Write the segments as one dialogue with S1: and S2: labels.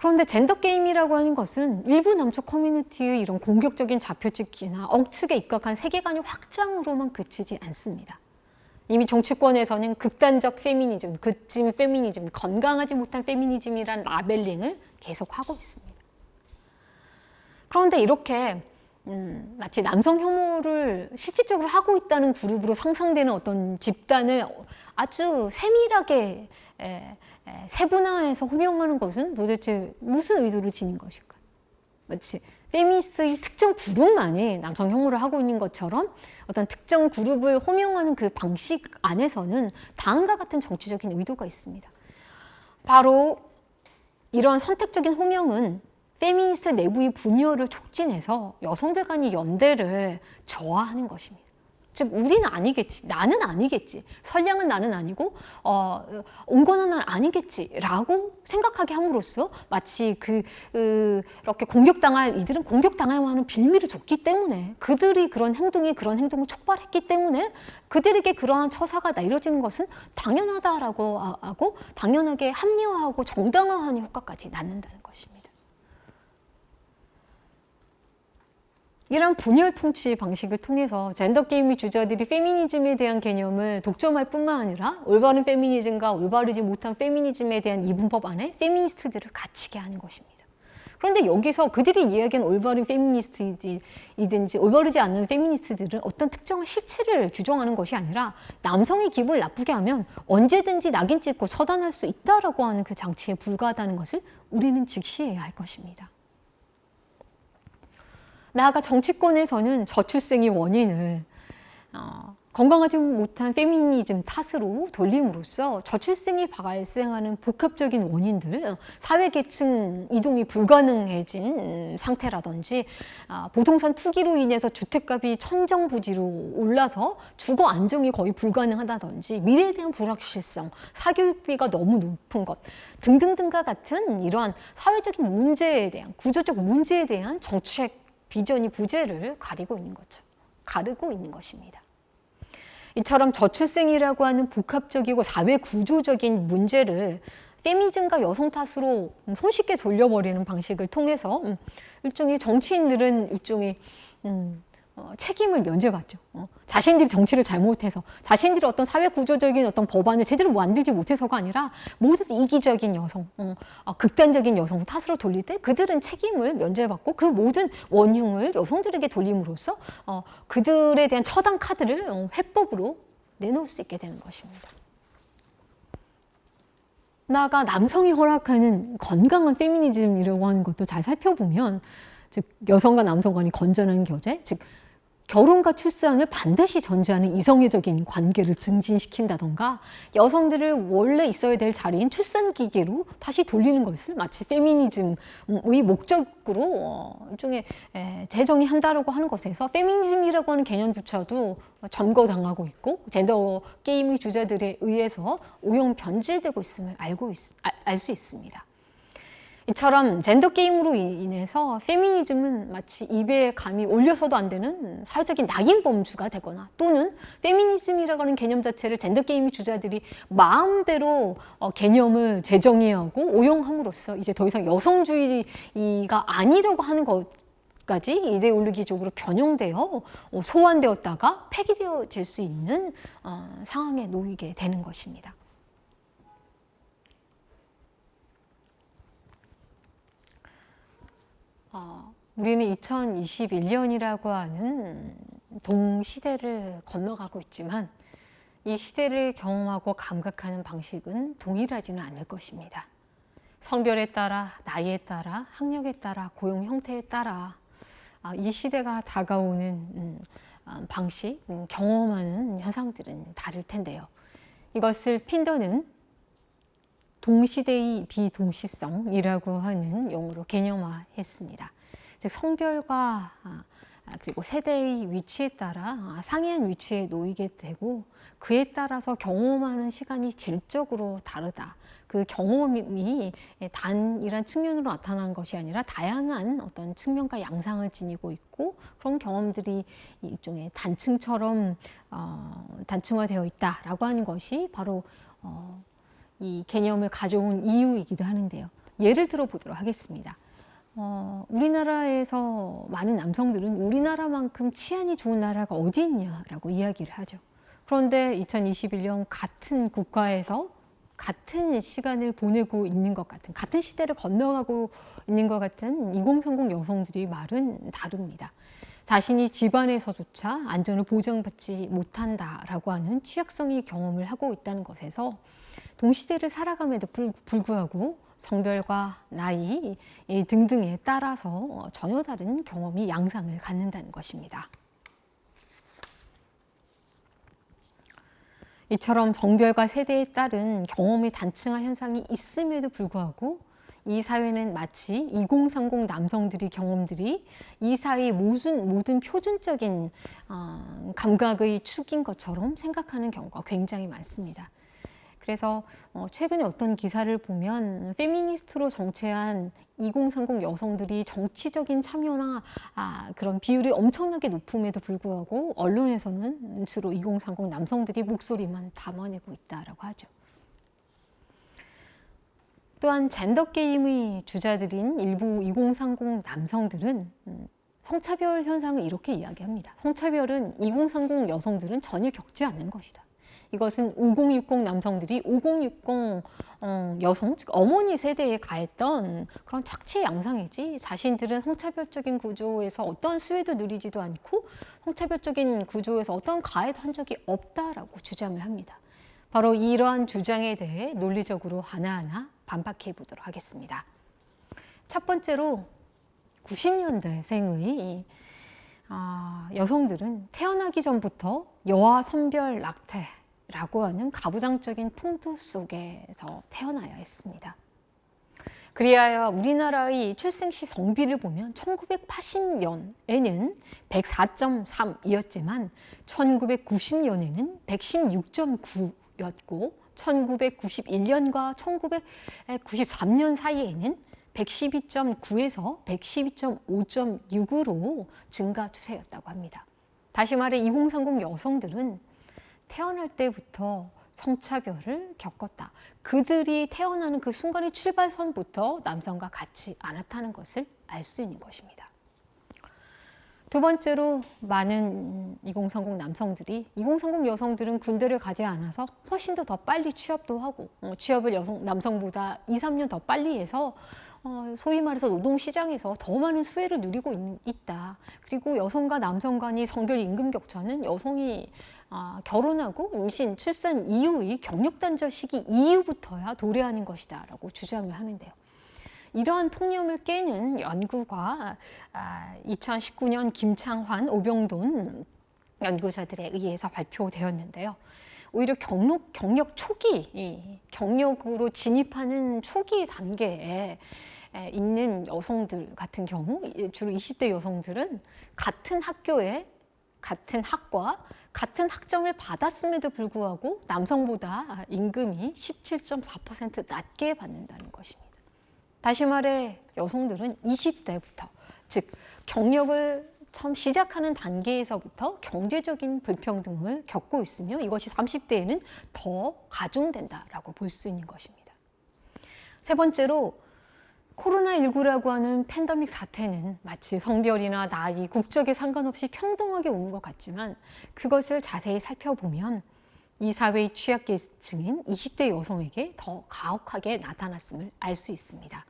S1: 그런데 젠더 게임이라고 하는 것은 일부 남쪽 커뮤니티의 이런 공격적인 좌표찍기나 억측에 입각한 세계관의 확장으로만 그치지 않습니다. 이미 정치권에서는 극단적 페미니즘, 극진 페미니즘, 건강하지 못한 페미니즘이란 라벨링을 계속하고 있습니다. 그런데 이렇게 음, 마치 남성 혐오를 실질적으로 하고 있다는 그룹으로 상상되는 어떤 집단을 아주 세밀하게 에, 에, 세분화해서 호명하는 것은 도대체 무슨 의도를 지닌 것일까? 마치 페미니스트의 특정 그룹만이 남성 혐오를 하고 있는 것처럼 어떤 특정 그룹을 호명하는 그 방식 안에서는 다음과 같은 정치적인 의도가 있습니다. 바로 이러한 선택적인 호명은 페미니스트 내부의 분열을 촉진해서 여성들 간의 연대를 저하하는 것입니다. 즉 우리는 아니겠지, 나는 아니겠지, 선량은 나는 아니고 어, 온건한 난 아니겠지라고 생각하게 함으로써 마치 그 으, 이렇게 공격당할 이들은 공격당할 만한 빌미를 줬기 때문에 그들이 그런 행동이 그런 행동을 촉발했기 때문에 그들에게 그러한 처사가 내려지는 것은 당연하다라고 하고 당연하게 합리화하고 정당화하는 효과까지 낳는다는 것입니다. 이런 분열 통치 방식을 통해서 젠더 게임의 주자들이 페미니즘에 대한 개념을 독점할 뿐만 아니라 올바른 페미니즘과 올바르지 못한 페미니즘에 대한 이분법 안에 페미니스트들을 갇히게 하는 것입니다. 그런데 여기서 그들이 이야기한 올바른 페미니스트이든지 올바르지 않는 페미니스트들은 어떤 특정한 실체를 규정하는 것이 아니라 남성의 기분을 나쁘게 하면 언제든지 낙인 찍고 처단할 수 있다라고 하는 그 장치에 불과하다는 것을 우리는 직시해야 할 것입니다. 나아가 정치권에서는 저출생의 원인을 어, 건강하지 못한 페미니즘 탓으로 돌림으로써 저출생이 발생하는 복합적인 원인들, 사회계층 이동이 불가능해진 상태라든지 아, 부동산 투기로 인해서 주택값이 천정부지로 올라서 주거 안정이 거의 불가능하다든지 미래에 대한 불확실성, 사교육비가 너무 높은 것 등등등과 같은 이러한 사회적인 문제에 대한 구조적 문제에 대한 정책 비전이 부재를 가리고 있는 거죠. 가르고 있는 것입니다. 이처럼 저출생이라고 하는 복합적이고 사회 구조적인 문제를 페미즘과 여성 탓으로 손쉽게 돌려버리는 방식을 통해서 음, 일종의 정치인들은 일종의 음, 어, 책임을 면제받죠. 어, 자신들이 정치를 잘못해서 자신들이 어떤 사회 구조적인 어떤 법안을 제대로 만들지 못해서가 아니라 모든 이기적인 여성, 어, 어, 극단적인 여성 탓으로 돌릴 때 그들은 책임을 면제받고 그 모든 원흉을 여성들에게 돌림으로써 어, 그들에 대한 처단 카드를 어, 회법으로 내놓을 수 있게 되는 것입니다. 나아가 남성이 허락하는 건강한 페미니즘이라고 하는 것도 잘 살펴보면 즉 여성과 남성 간의 건전한 교제, 즉 결혼과 출산을 반드시 전제하는 이성애적인 관계를 증진시킨다던가 여성들을 원래 있어야 될 자리인 출산 기계로 다시 돌리는 것을 마치 페미니즘의 목적으로 어, 일종의 재정이 한다라고 하는 것에서 페미니즘이라고 하는 개념조차도 점거당하고 있고 젠더 게임의 주자들에 의해서 오용 변질되고 있음을 알고 알 수 있습니다. 이처럼 젠더 게임으로 인해서 페미니즘은 마치 입에 감이 올려서도 안 되는 사회적인 낙인 범주가 되거나 또는 페미니즘이라고 하는 개념 자체를 젠더 게임의 주자들이 마음대로 어, 개념을 재정의하고 오용함으로써 이제 더 이상 여성주의가 아니라고 하는 것 까지 이데올로기적으로 변형되어 어, 소환되었다가 폐기되어질 수 있는 어, 상황에 놓이게 되는 것입니다. 어, 우리는 2021년이라고 하는 동시대를 건너가고 있지만 이 시대를 경험하고 감각하는 방식은 동일하지는 않을 것입니다. 성별에 따라, 나이에 따라, 학력에 따라, 고용 형태에 따라 아, 이 시대가 다가오는 음, 아, 방식, 음, 경험하는 현상들은 다를 텐데요. 이것을 핀더는 동시대의 비동시성이라고 하는 용어로 개념화했습니다. 즉 성별과 아, 그리고 세대의 위치에 따라 상이한 위치에 놓이게 되고 그에 따라서 경험하는 시간이 질적으로 다르다. 그 경험이 단이란 측면으로 나타나는 것이 아니라 다양한 어떤 측면과 양상을 지니고 있고 그런 경험들이 일종의 단층처럼 어, 단층화되어 있다라고 하는 것이 바로 어, 이 개념을 가져온 이유이기도 하는데요. 예를 들어 보도록 하겠습니다. 어, 우리나라에서 많은 남성들은 우리나라만큼 치안이 좋은 나라가 어디 있냐라고 이야기를 하죠. 그런데 2021년 같은 국가에서 같은 시간을 보내고 있는 것 같은, 같은 시대를 건너가고 있는 것 같은 2030 여성들이 말은 다릅니다. 자신이 집안에서조차 안전을 보장받지 못한다라고 하는 취약성의 경험을 하고 있다는 것에서 동시대를 살아감에도 불- 불구하고 성별과 나이 이 등등에 따라서 전혀 다른 경험이 양상을 갖는다는 것입니다. 이처럼 성별과 세대에 따른 경험의 단층화 현상이 있음에도 불구하고 이 사회는 마치 2030 남성들의 경험들이 이 사회의 모든, 모든 표준적인 어, 감각의 축인 것처럼 생각하는 경우가 굉장히 많습니다. 그래서 어, 최근에 어떤 기사를 보면 페미니스트로 정체한 2030 여성들이 정치적인 참여나 아, 그런 비율이 엄청나게 높음에도 불구하고 언론에서는 주로 2030 남성들이 목소리만 담아내고 있다라고 하죠. 또한 젠더 게임의 주자들인 일부 2030 남성들은 음, 성차별 현상을 이렇게 이야기합니다. 성차별은 2030 여성들은 전혀 겪지 않는 것이다. 이것은 5060 남성들이 5060 어, 여성, 즉 어머니 세대에 가했던 그런 착취의 양상이지 자신들은 성차별적인 구조에서 어떤 수혜도 누리지도 않고 성차별적인 구조에서 어떤 가해도 한 적이 없다라고 주장을 합니다. 바로 이러한 주장에 대해 논리적으로 하나하나 반박해 보도록 하겠습니다. 첫 번째로 90년대생의 아, 여성들은 태어나기 전부터 여아 선별 낙태 라고 하는 가부장적인 풍토 속에서 태어나야 했습니다. 그리하여 우리나라의 출생시 성비를 보면 1980년에는 104.3이었지만 1990년에는 116.9였고 1991년과 1993년 사이에는 112.9에서 112.5.6으로 증가 추세였다고 합니다. 다시 말해 2030 여성들은 태어날 때부터 성차별을 겪었다. 그들이 태어나는 그 순간의 출발선부터 남성과 같이 않았다는 것을 알 수 있는 것입니다. 두 번째로 많은 2030 남성들이 2030 여성들은 군대를 가지 않아서 훨씬 더 더 빨리 취업도 하고 어, 취업을 여성 남성보다 2, 3년 더 빨리 해서 어, 소위 말해서 노동 시장에서 더 많은 수혜를 누리고 있, 다 그리고 여성과 남성 간의 성별 임금 격차는 여성이 아, 결혼하고 임신, 출산 이후의 경력 단절 시기 이후부터야 도래하는 것이다 라고 주장을 하는데요. 이러한 통념을 깨는 연구가 아, 2019년 김창환, 오병돈 연구자들에 의해서 발표되었는데요. 오히려 경력, 경력 초기, 이 경력으로 진입하는 초기 단계에 에, 있는 여성들 같은 경우, 주로 20대 여성들은 같은 학교에 같은 학과, 같은 학점을 받았음에도 불구하고 남성보다 임금이 17.4% 낮게 받는다는 것입니다. 다시 말해 여성들은 20대부터 즉 경력을 처음 시작하는 단계에서부터 경제적인 불평등을 겪고 있으며 이것이 30대에는 더 가중된다라고 볼 수 있는 것입니다. 세 번째로 코로나19라고 하는 팬데믹 사태는 마치 성별이나 나이, 국적에 상관없이 평등하게 오는 것 같지만 그것을 자세히 살펴보면 이 사회의 취약계층인 20대 여성에게 더 가혹하게 나타났음을 알 수 있습니다.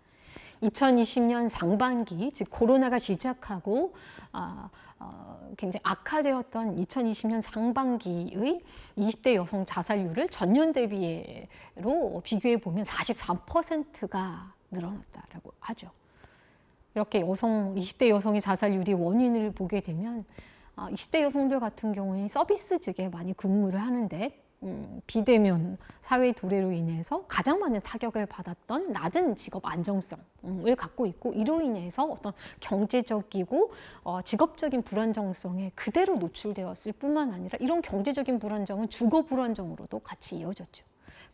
S1: 2020년 상반기, 즉 코로나가 시작하고 아, 어, 굉장히 악화되었던 2020년 상반기의 20대 여성 자살률을 전년 대비로 비교해 보면 43%가 늘어났다라고 하죠. 이렇게 여성 20대 여성의 자살률이 원인을 보게 되면 20대 아, 여성들 같은 경우에 서비스직에 많이 근무를 하는데 음, 비대면 사회 도래로 인해서 가장 많은 타격을 받았던 낮은 직업 안정성을 갖고 있고 이로 인해서 어떤 경제적이고 어, 직업적인 불안정성에 그대로 노출되었을 뿐만 아니라 이런 경제적인 불안정은 주거 불안정으로도 같이 이어졌죠.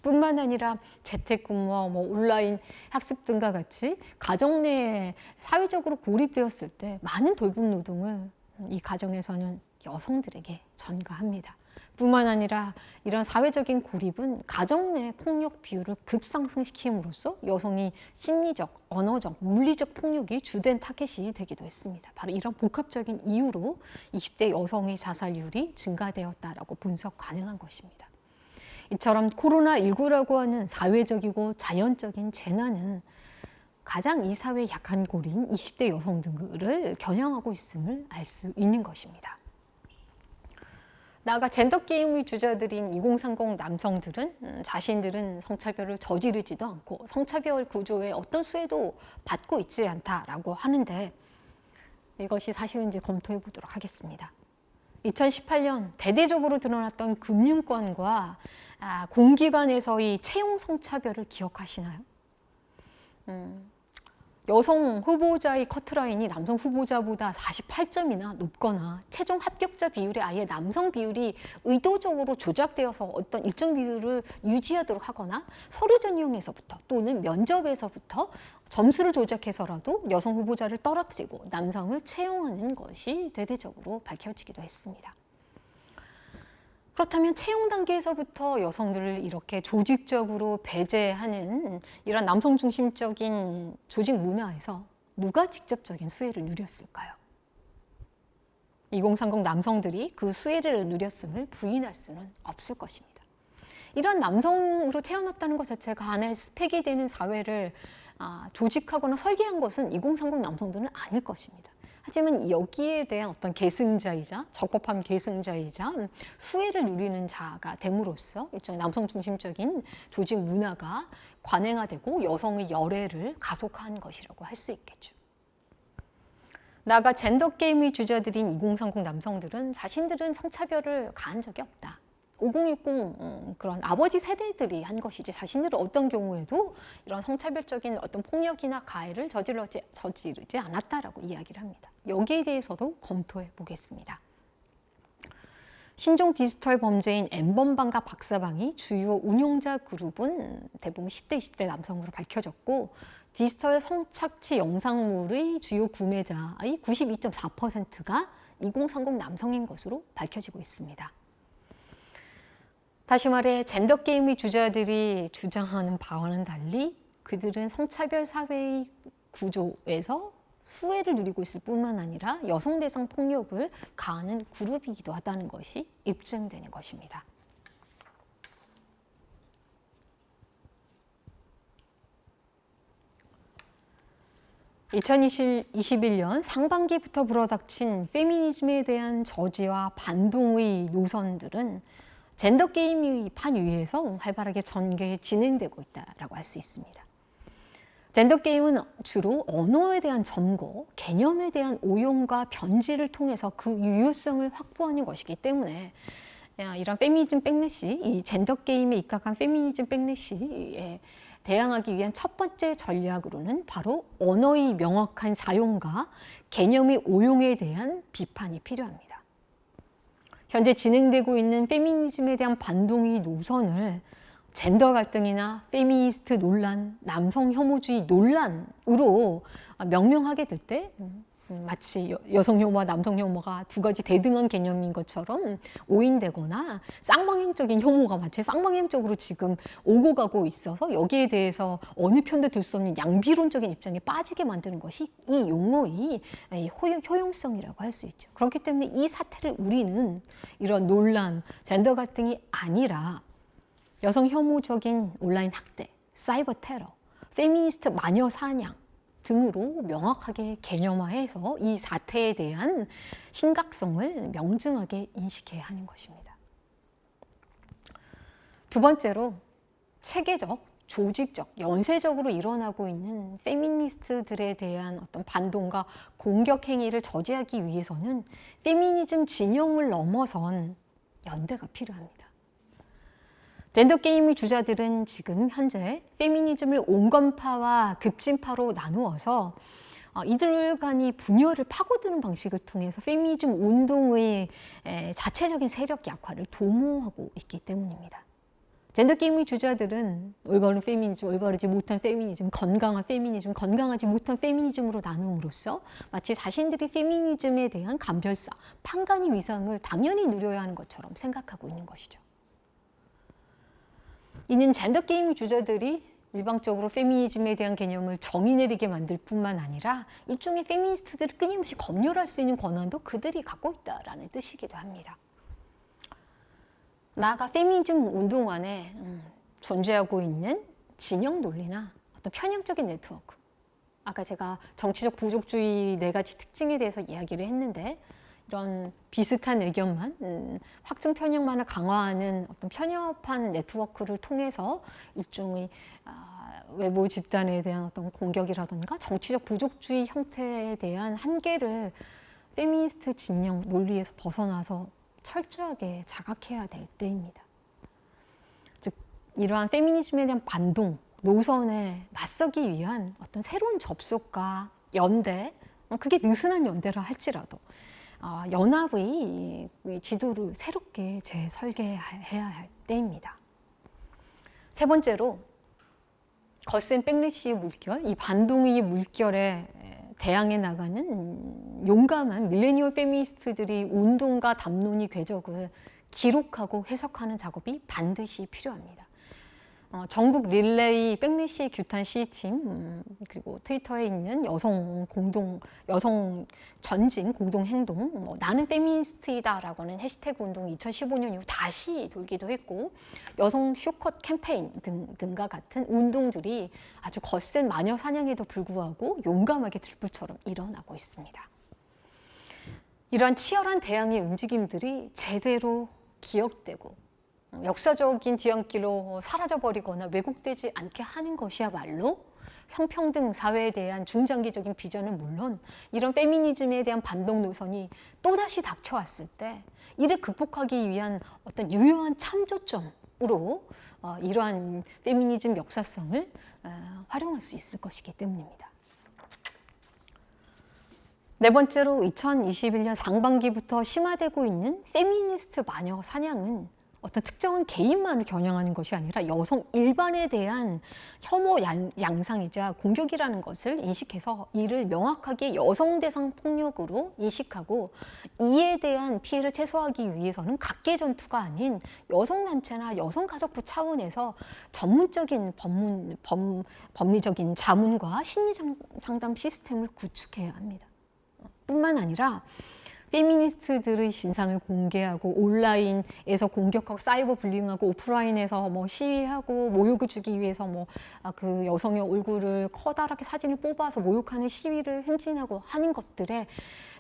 S1: 뿐만 아니라 재택근무와 뭐 온라인 학습 등과 같이 가정 내에 사회적으로 고립되었을 때 많은 돌봄 노동을 이 가정에서는 여성들에게 전가합니다. 뿐만 아니라 이런 사회적인 고립은 가정 내 폭력 비율을 급상승시킴으로써 여성이 심리적, 언어적, 물리적 폭력이 주된 타겟이 되기도 했습니다. 바로 이런 복합적인 이유로 20대 여성의 자살률이 증가되었다라고 분석 가능한 것입니다. 이처럼 코로나19라고 하는 사회적이고 자연적인 재난은 가장 이 사회의 약한 고리인 20대 여성들을 겨냥하고 있음을 알 수 있는 것입니다. 나아가 젠더 게임의 주자들인 2030 남성들은 음, 자신들은 성차별을 저지르지도 않고 성차별 구조의 어떤 수혜도 받고 있지 않다라고 하는데 이것이 사실인지 검토해 보도록 하겠습니다. 2018년 대대적으로 드러났던 금융권과 아, 공기관에서의 채용 성차별을 기억하시나요? 음, 여성 후보자의 커트라인이 남성 후보자보다 48점이나 높거나 최종 합격자 비율이 아예 남성 비율이 의도적으로 조작되어서 어떤 일정 비율을 유지하도록 하거나 서류 전형에서부터 또는 면접에서부터 점수를 조작해서라도 여성 후보자를 떨어뜨리고 남성을 채용하는 것이 대대적으로 밝혀지기도 했습니다. 그렇다면 채용 단계에서부터 여성들을 이렇게 조직적으로 배제하는 이런 남성 중심적인 조직 문화에서 누가 직접적인 수혜를 누렸을까요? 2030 남성들이 그 수혜를 누렸음을 부인할 수는 없을 것입니다. 이런 남성으로 태어났다는 것 자체가 하나의 스펙이 되는 사회를 아, 조직하거나 설계한 것은 2030 남성들은 아닐 것입니다. 하지만 여기에 대한 어떤 계승자이자 적법한 계승자이자 수혜를 누리는 자가 됨으로써 일종의 남성 중심적인 조직 문화가 관행화되고 여성의 열애를 가속한 것이라고 할 수 있겠죠. 나가 젠더 게임의 주자들인 2030 남성들은 자신들은 성차별을 가한 적이 없다. 5060 음, 그런 아버지 세대들이 한 것이지 자신들은 어떤 경우에도 이런 성차별적인 어떤 폭력이나 가해를 저지르지, 저지르지 않았다라고 이야기를 합니다. 여기에 대해서도 검토해 보겠습니다. 신종 디지털 범죄인 엠번방과 박사방이 주요 운용자 그룹은 대부분 10대, 20대 남성으로 밝혀졌고 디지털 성착취 영상물의 주요 구매자의 92.4%가 2030 남성인 것으로 밝혀지고 있습니다. 다시 말해 젠더 게임의 주자들이 주장하는 바와는 달리 그들은 성차별 사회의 구조에서 수혜를 누리고 있을 뿐만 아니라 여성 대상 폭력을 가하는 그룹이기도 하다는 것이 입증되는 것입니다. (2021년) 상반기부터 불어닥친 페미니즘에 대한 저지와 반동의 노선들은 젠더 게임이 판 위에서 활발하게 전개 진행되고 있다라고 할 수 있습니다. 젠더 게임은 주로 언어에 대한 점거, 개념에 대한 오용과 변질을 통해서 그 유효성을 확보하는 것이기 때문에 이런 페미니즘 백래시, 이 젠더 게임에 입각한 페미니즘 백래시에 대항하기 위한 첫 번째 전략으로는 바로 언어의 명확한 사용과 개념의 오용에 대한 비판이 필요합니다. 현재 진행되고 있는 페미니즘에 대한 반동의 노선을 젠더 갈등이나 페미니스트 논란, 남성 혐오주의 논란으로 명명하게 될때 음, 마치 여성 혐오와 남성 혐오가 두 가지 대등한 개념인 것처럼 오인되거나 쌍방향적인 혐오가 마치 쌍방향적으로 지금 오고 가고 있어서 여기에 대해서 어느 편도 들수 없는 양비론적인 입장에 빠지게 만드는 것이 이 용어의 효용, 성이라고 할 수 있죠. 그렇기 때문에 이 사태를 우리는 이런 논란, 젠더 갈등이 아니라 여성 혐오적인 온라인 학대, 사이버 테러, 페미니스트 마녀 사냥, 등으로 명확하게 개념화해서 이 사태에 대한 심각성을 명증하게 인식해야 하는 것입니다. 두 번째로 체계적, 조직적, 연쇄적으로 일어나고 있는 페미니스트들에 대한 어떤 반동과 공격 행위를 저지하기 위해서는 페미니즘 진영을 넘어선 연대가 필요합니다. 젠더 게임의 주자들은 지금 현재 페미니즘을 온건파와 급진파로 나누어서 어, 이들 간이 분열을 파고드는 방식을 통해서 페미니즘 운동의 자체적인 세력 약화를 도모하고 있기 때문입니다. 젠더 게임의 주자들은 올바른 페미니즘, 올바르지 못한 페미니즘, 건강한 페미니즘, 건강하지 못한 페미니즘으로 나눔으로써 마치 자신들이 페미니즘에 대한 감별사, 판가니 위상을 당연히 누려야 하는 것처럼 생각하고 있는 것이죠. 이는 젠더 게임의 주자들이 일방적으로 페미니즘에 대한 개념을 정의 내리게 만들 뿐만 아니라 일종의 페미니스트들을 끊임없이 검열할 수 있는 권한도 그들이 갖고 있다라는 뜻이기도 합니다. 나아가 페미니즘 운동 안에 음, 존재하고 있는 진영 논리나 어떤 편향적인 네트워크. 아까 제가 정치적 부족주의 네 가지 특징에 대해서 이야기를 했는데 이런 비슷한 의견만 음, 확증 편향만을 강화하는 어떤 편협한 네트워크를 통해서 일종의 아, 외부 집단에 대한 어떤 공격이라든가 정치적 부족주의 형태에 대한 한계를 페미니스트 진영 논리에서 벗어나서 철저하게 자각해야 될 때입니다. 즉 이러한 페미니즘에 대한 반동 노선에 맞서기 위한 어떤 새로운 접속과 연대 어, 그게 느슨한 연대라 할지라도 어, 연합의 이 지도를 새롭게 재설계해야 할 때입니다. 세 번째로 거센 백래시의 물결, 이 반동의 물결에 대항해 나가는 용감한 밀레니얼 페미니스트들이 운동과 담론의 궤적을 기록하고 해석하는 작업이 반드시 필요합니다. 어, 전국 릴레이 백래시 규탄 시팀 음, 그리고 트위터에 있는 여성 공동 여성 전진 공동 행동 뭐, 나는 페미니스트이다라고 하는 해시태그 운동 2015년 이후 다시 돌기도 했고 여성 쇼컷 캠페인 등, 등과 같은 운동들이 아주 거센 마녀 사냥에도 불구하고 용감하게 들불처럼 일어나고 있습니다. 이러한 치열한 대항의 움직임들이 제대로 기억되고 역사적인 뒤안길로 사라져버리거나 왜곡되지 않게 하는 것이야말로 성평등 사회에 대한 중장기적인 비전은 물론 이런 페미니즘에 대한 반동 노선이 또다시 닥쳐왔을 때 이를 극복하기 위한 어떤 유효한 참조점으로 어, 이러한 페미니즘 역사성을 어, 활용할 수 있을 것이기 때문입니다. 네 번째로 2021년 상반기부터 심화되고 있는 페미니스트 마녀 사냥은 어떤 특정한 개인만을 겨냥하는 것이 아니라 여성 일반에 대한 혐오 양, 양상이자 공격이라는 것을 인식해서 이를 명확하게 여성 대상 폭력으로 인식하고 이에 대한 피해를 최소화하기 위해서는 각계 전투가 아닌 여성 단체나 여성 가족부 차원에서 전문적인 법문, 법, 법리적인 자문과 심리 상담 시스템을 구축해야 합니다. 뿐만 아니라 페미니스트들의 신상을 공개하고 온라인에서 공격하고 사이버 불링하고 오프라인에서 뭐 시위하고 모욕을 주기 위해서 뭐그 아, 여성의 얼굴을 커다랗게 사진을 뽑아서 모욕하는 시위를 행진하고 하는 것들에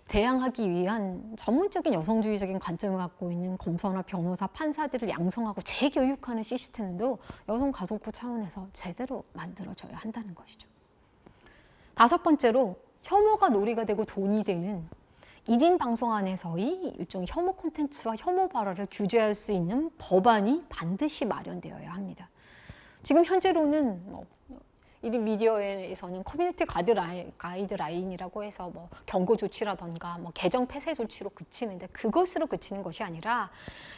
S1: 대항하기 위한 전문적인 여성주의적인 관점을 갖고 있는 검사나 변호사, 판사들을 양성하고 재교육하는 시스템도 여성가족부 차원에서 제대로 만들어져야 한다는 것이죠. 다섯 번째로 혐오가 놀이가 되고 돈이 되는 이진 방송 안에서의 일종의 혐오 콘텐츠와 혐오 발언을 규제할 수 있는 법안이 반드시 마련되어야 합니다. 지금 현재로는 뭐 1인 미디어에서는 커뮤니티 가이드라인, 가이드라인이라고 해서 뭐 경고 조치라던가 뭐 개정 폐쇄 조치로 그치는데 그것으로 그치는 것이 아니라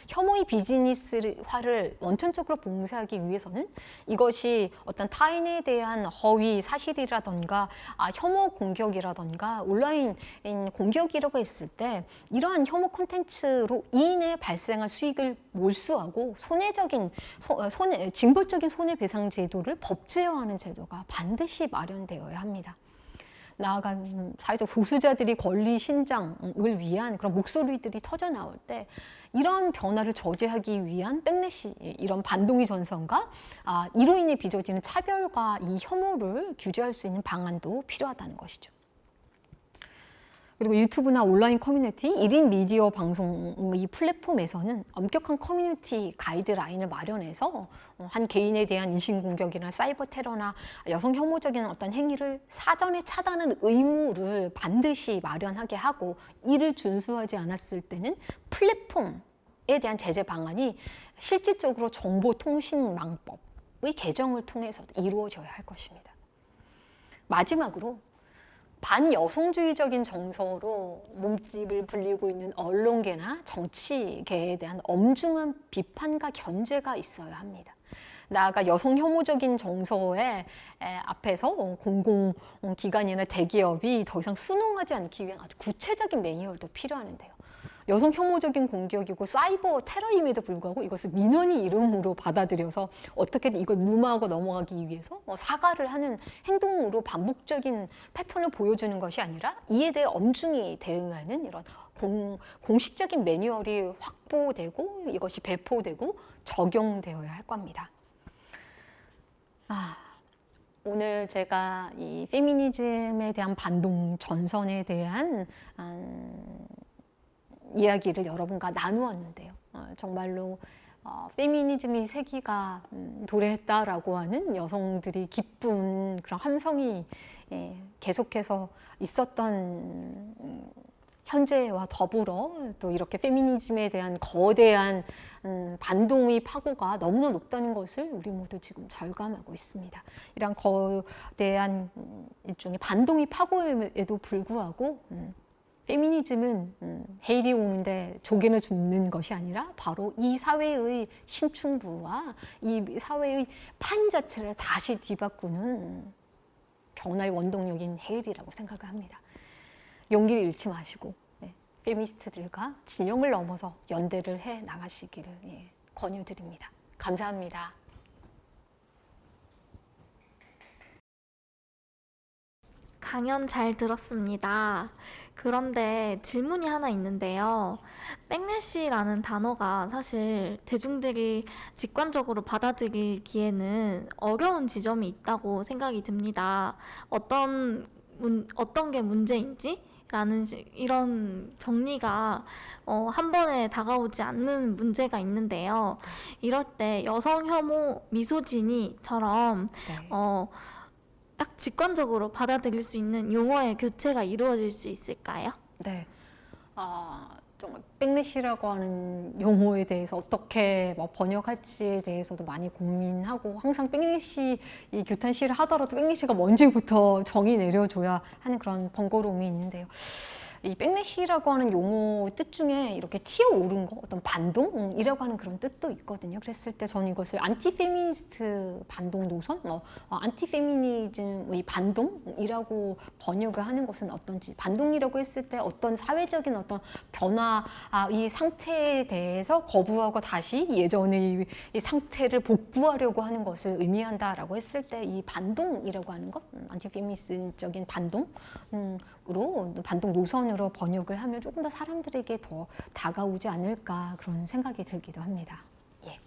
S1: 혐오의 비즈니스화를 원천적으로 봉쇄하기 위해서는 이것이 어떤 타인에 대한 허위 사실이라던가 아, 혐오 공격이라던가 온라인 공격이라고 했을 때 이러한 혐오 콘텐츠로 인해 발생한 수익을 몰수하고 손해적인 손해 징벌적인 손해배상 제도를 법제화하는 제도가 반드시 마련되어야 합니다. 나아가 사회적 소수자들이 권리 신장을 위한 그런 목소리들이 터져 나올 때 이러한 변화를 저지하기 위한 백래시 이런 반동의 전선과 아, 이로 인해 빚어지는 차별과 이 혐오를 규제할 수 있는 방안도 필요하다는 것이죠. 그리고 유튜브나 온라인 커뮤니티, 1인 미디어 방송 이 플랫폼에서는 엄격한 커뮤니티 가이드라인을 마련해서 어, 한 개인에 대한 인신공격이나 사이버 테러나 여성 혐오적인 어떤 행위를 사전에 차단하는 의무를 반드시 마련하게 하고 이를 준수하지 않았을 때는 플랫폼에 대한 제재 방안이 실질적으로 정보통신망법의 개정을 통해서 이루어져야 할 것입니다. 마지막으로 반여성주의적인 정서로 몸집을 불리고 있는 언론계나 정치계에 대한 엄중한 비판과 견제가 있어야 합니다. 나아가 여성 혐오적인 정서에 에, 앞에서 어, 공공 어, 기관이나 대기업이 더 이상 순응하지 않기 위한 아주 구체적인 매뉴얼도 필요하는데요. 여성 혐오적인 공격이고 사이버 테러임에도 불구하고 이것을 민원이 이름으로 받아들여서 어떻게든 이걸 무마하고 넘어가기 위해서 어, 사과를 하는 행동으로 반복적인 패턴을 보여주는 것이 아니라 이에 대해 엄중히 대응하는 이런 공, 공식적인 매뉴얼이 확보되고 이것이 배포되고 적용되어야 할 겁니다. 아, 오늘 제가 이 페미니즘에 대한 반동 전선에 대한 음, 이야기를 여러분과 나누었는데요. 어, 정말로 어, 페미니즘이 세기가 음, 도래했다라고 하는 여성들이 기쁜 그런 함성이 예, 계속해서 있었던 음, 현재와 더불어 또 이렇게 페미니즘에 대한 거대한 음, 반동의 파고가 너무나 높다는 것을 우리 모두 지금 절감하고 있습니다. 이런 거대한 음, 일종의 반동의 파고에도 불구하고 음, 페미니즘은 음, 헤일이 오는데 조개는 줍는 것이 아니라 바로 이 사회의 심층부와 이 사회의 판 자체를 다시 뒤바꾸는 음, 변화의 원동력인 헤일이라고 생각을 합니다. 용기를 잃지 마시고 예, 페미니스트들과 진영을 넘어서 연대를 해 나가시기를 예, 권유드립니다. 감사합니다.
S2: 강연 잘 들었습니다. 그런데 질문이 하나 있는데요. 백래시라는 단어가 사실 대중들이 직관적으로 받아들이기에는 어려운 지점이 있다고 생각이 듭니다. 어떤 문, 어떤 게 문제인지 라는 시- 이런 정리가 어, 한 번에 다가오지 않는 문제가 있는데요. 이럴 때 여성 혐오 미소진이처럼
S1: 네.
S2: 어, 딱 직관적으로 받아들일 수 있는 용어의 교체가 이루어질 수 있을까요?
S1: 네. 아, 정말 백래시라고 하는 용어에 대해서 어떻게 뭐 번역할지에 대해서도 많이 고민하고 항상 백래시 이 규탄시를 하더라도 백래시가 뭔지부터 정의 내려줘야 하는 그런 번거로움이 있는데요. 이 백래시라고 하는 용어 뜻 중에 이렇게 튀어오른 거, 어떤 반동이라고 하는 그런 뜻도 있거든요. 그랬을 때 저는 이것을 안티 페미니스트 반동 노선, 뭐 어, 안티 페미니즘의 반동이라고 번역을 하는 것은 어떤지, 반동이라고 했을 때 어떤 사회적인 어떤 변화, 아, 이 상태에 대해서 거부하고 다시 예전의 이 상태를 복구하려고 하는 것을 의미한다라고 했을 때 이 반동이라고 하는 것, 음, 안티 페미니스트적인 반동, 음, 으 로 반동 노선으로 번역을 하면 조금 더 사람들에게 더 다가오지 않을까 그런 생각이 들기도 합니다. 예,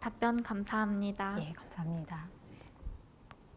S2: 답변 감사합니다.
S1: 예, 감사합니다.